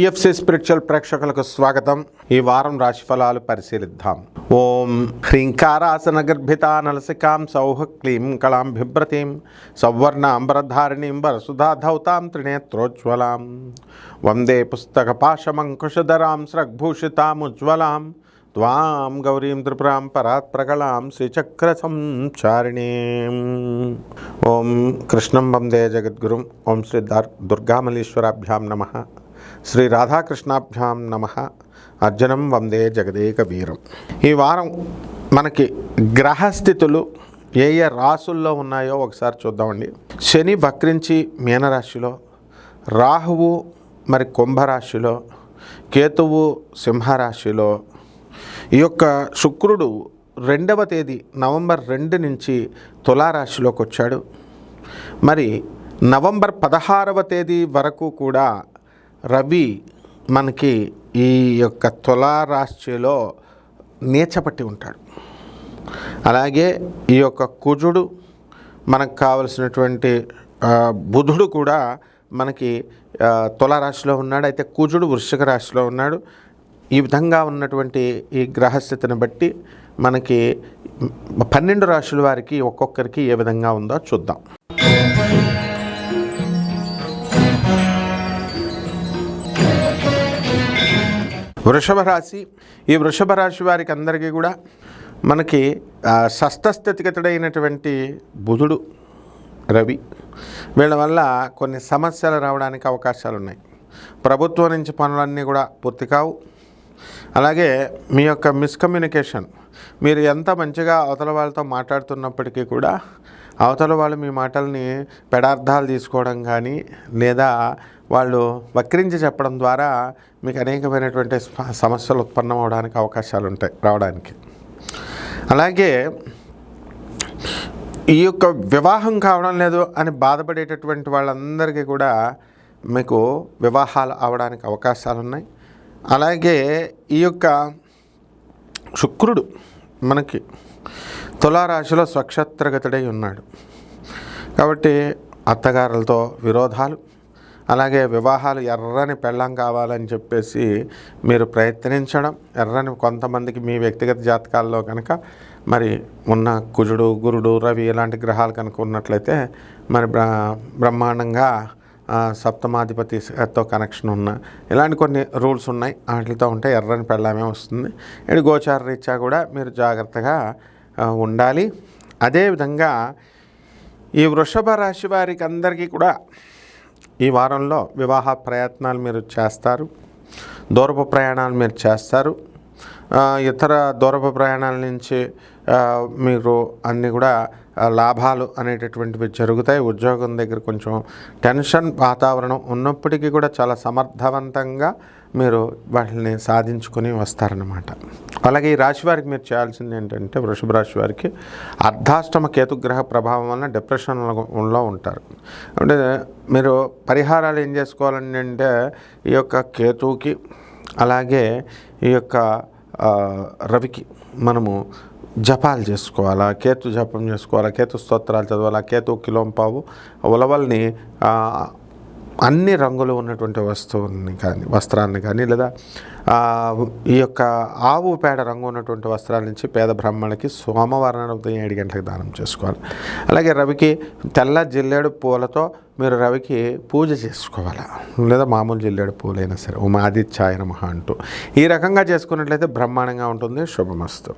TFC spiritual ప్రేక్షకులకు స్వాగతం. ఈ వారం రాశిఫలాలు పరిశీలిద్దాం. ఓం హ్రీంకారాసన గర్భిత నలసికాం సౌహ క్లీం కళాం బిభ్రతీం వరసుధా ధౌతాం త్రినేత్రోజ్వలాం. వందే పుస్తక పాశమంకుశధరాం శ్రగ్భూషితాముజ్వలాం త్వాం గౌరీం త్రిపురాం పరాత్ప్రగళాం శ్రీచక్ర సంచారిణీం. ఓం కృష్ణం వందే జగద్గురుం. ఓం శ్రీ దుర్గామలీశ్వరాభ్యాం నమ. శ్రీ రాధాకృష్ణాభ్యాం నమ. అర్జునం వందే జగదేక వీరం ఈ వారం మనకి గ్రహస్థితులు ఏ ఏ రాసుల్లో ఉన్నాయో ఒకసారి చూద్దామండి. శని వక్రించి మీనరాశిలో రాహువు మరి కుంభరాశిలో కేతువు సింహరాశిలో ఈ యొక్క శుక్రుడు రెండవ తేదీ నవంబర్ రెండు నుంచి తులారాశిలోకి వచ్చాడు. మరి నవంబర్ పదహారవ తేదీ వరకు కూడా రవి మనకి ఈ యొక్క తులారాశిలో నీచపట్టి ఉంటాడు. అలాగే ఈ యొక్క కుజుడు మనకు కావలసినటువంటి బుధుడు కూడా మనకి ఆ, తులారాశిలో ఉన్నాడు. అయితే కుజుడు వృశ్చిక రాశిలో ఉన్నాడు. ఈ విధంగా ఉన్నటువంటి ఈ గ్రహస్థితిని బట్టి మనకి పన్నెండు రాశుల వారికి ఒక్కొక్కరికి ఏ విధంగా ఉందో చూద్దాం. వృషభ రాశి ఈ వృషభ రాశి వారికి అందరికీ కూడా మనకి షష్టస్థితిగతుడైనటువంటి బుధుడు రవి వీళ్ళ వల్ల కొన్ని సమస్యలు రావడానికి అవకాశాలు ఉన్నాయి ప్రభుత్వం నుంచి పనులన్నీ కూడా పూర్తి కావు. అలాగే మీ యొక్క మిస్కమ్యూనికేషన్ మీరు ఎంత మంచిగా అవతల వాళ్ళతో మాట్లాడుతున్నప్పటికీ కూడా అవతల వాళ్ళు మీ మాటల్ని పెడార్థాలు తీసుకోవడం కానీ లేదా వాళ్ళు వక్రించి చెప్పడం ద్వారా మీకు అనేకమైనటువంటి సమస్యలు ఉత్పన్నం అవడానికి అవకాశాలు ఉంటాయి రావడానికి. అలాగే ఈ యొక్క వివాహం కావడం లేదు అని బాధపడేటటువంటి వాళ్ళందరికీ కూడా మీకు వివాహాలు అవడానికి అవకాశాలు ఉన్నాయి. అలాగే ఈ యొక్క శుక్రుడు మనకి తులారాశిలో స్వక్షత్రగతుడై ఉన్నాడు. కాబట్టి అత్తగారులతో విరోధాలు అలాగే వివాహాలు ఎర్రని పెళ్ళం కావాలని చెప్పేసి మీరు ప్రయత్నించడం ఎర్రని కొంతమందికి మీ వ్యక్తిగత జాతకాల్లో కనుక మరి ఉన్న కుజుడు గురుడు రవి ఇలాంటి గ్రహాలు కనుక ఉన్నట్లయితే మరి బ్ర బ్రహ్మాండంగా సప్తమాధిపతితో కనెక్షన్ ఉన్న ఇలాంటి కొన్ని రూల్స్ ఉన్నాయి. వాటితో ఉంటే ఎర్రని పెళ్ళామే వస్తుంది. ఇది గోచార రీత్యా కూడా మీరు జాగ్రత్తగా ఉండాలి. అదేవిధంగా ఈ వృషభ రాశి వారికి అందరికీ కూడా ఈ వారంలో వివాహ ప్రయత్నాలు మీరు చేస్తారు. దూరపు ప్రయాణాలు మీరు చేస్తారు. ఇతర దూరపు ప్రయాణాల నుంచి మీరు అన్నీ కూడా లాభాలు అనేటటువంటివి జరుగుతాయి. ఉద్యోగం దగ్గర కొంచెం టెన్షన్ వాతావరణం ఉన్నప్పటికీ కూడా చాలా సమర్థవంతంగా మీరు వాటిని సాధించుకొని వస్తారన్నమాట. అలాగే ఈ రాశి వారికి మీరు చేయాల్సింది ఏంటంటే వృషభ రాశి వారికి అర్ధాష్టమ కేతుగ్రహ ప్రభావం వలన డిప్రెషన్లో ఉంటారు. అంటే మీరు పరిహారాలు ఏం చేసుకోవాలని అంటే ఈ యొక్క కేతువుకి అలాగే ఈ యొక్క రవికి మనము జపాలు చేసుకోవాలా కేతు జపం చేసుకోవాలా కేతు స్తోత్రాలు చదవాలా కేతు కిలోంపావు ఉలవల్ని అన్ని రంగులు ఉన్నటువంటి వస్తువుని కానీ వస్త్రాన్ని కానీ లేదా ఈ యొక్క ఆవు పేడ రంగు ఉన్నటువంటి వస్త్రాల నుంచి పేద బ్రాహ్మణులకి సోమవారం ఉదయం ఏడు గంటలకు దానం చేసుకోవాలి. అలాగే రవికి తెల్ల జిల్లేడు పూలతో మీరు రవికి పూజ చేసుకోవాలి? లేదా మామూలు జిల్లేడు పూలైనా సరే ఉమాదిత్యాయ నమః అంటూ. ఈ రకంగా చేసుకున్నట్లయితే బ్రహ్మాండంగా ఉంటుంది. శుభమస్తు.